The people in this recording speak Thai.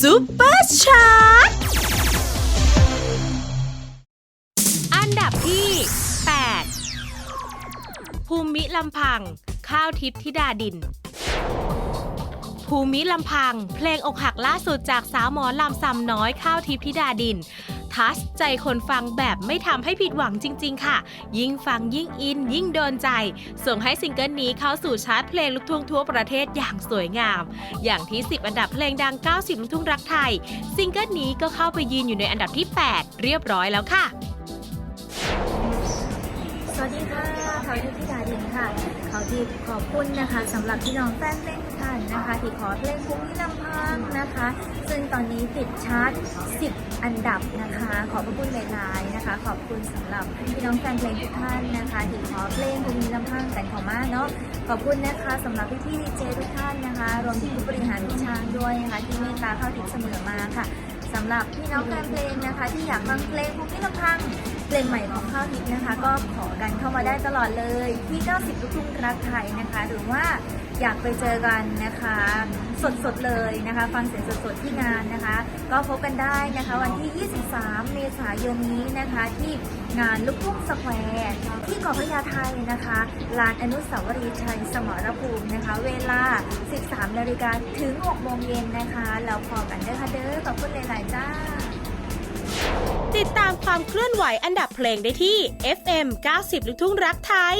ซุปเปอร์ชาร์ตอันดับที่ 8 ภูมิลำพัง ข้าวทิพย์ธิดาดิน ภูมิลำพัง เพลงอกหักล่าสุดจากสาวหมอลำซำน้อยข้าวทิพย์ธิดาดิน ทัชใจคนฟังแบบไม่ทำให้ผิดหวังจริง ๆ ค่ะ ยิ่งฟังยิ่งอิน ยิ่งโดนใจ ส่งให้ซิงเกิลนี้เข้าสู่ชาร์ตเพลงลูกทุ่งทั่วประเทศอย่างสวยงาม อย่างที่ 10 อันดับเพลงดัง 90 ลูกทุ่งรักไทย ซิงเกิลนี้ก็เข้าไปยืนอยู่ในอันดับที่ 8 เรียบร้อยแล้วค่ะ สวัสดีค่ะ ขาทิพย์ธิดาดินค่ะเขาทิพย์ขอบคุณนะคะสำหรับพี่น้องแฟนเพลงทุกท่านนะคะ ที่ขอเพลงภูมิลำพังนะคะ ซึ่งตอนนี้ติดชาร์ต 10 อันดับนะคะ ขอบพระคุณหลายๆนะคะ ขอบคุณสำหรับพี่น้องแฟนเพลงทุกท่านนะคะ ที่ขอเพลงภูมิลำพังแต่ขอมาเนาะขอบคุณนะคะสำหรับพี่ๆดีเจทุกท่านนะคะ รวมถึงผู้บริหารทุกช้างด้วยนะคะที่เมตตาเข้าถึงเสมอมาค่ะ สำหรับพี่น้องแฟนเพลงนะคะ ที่อยากฟังเพลงภูมิลำพังเพลงใหม่ของข้าวทิพย์นะคะ ก็ขอกันเข้ามาได้ตลอดเลยที่ 90 ลูกทุ่งรักไทยนะคะ หรือว่าอยากไปเจอกันนะคะ สดๆเลยนะคะ ฟังเสียงสดๆที่งานนะคะ ก็พบกันได้นะคะ วันที่ 23 เมษายนนี้นะคะที่งานลูกทุ่งสแควร์ที่เกาะพระยาไทนะคะลานอนุสาวรีย์ชัยสมรภูมินะคะ เวลา 13 นาฬิกาถึง 6 โมงเย็นนะคะแล้วพอกันเด้อค่ะเด้อขอบคุณหลายๆจ้า ติดตามความเคลื่อนไหวอันดับเพลงได้ที่ FM 90 ลูกทุ่งรักไทย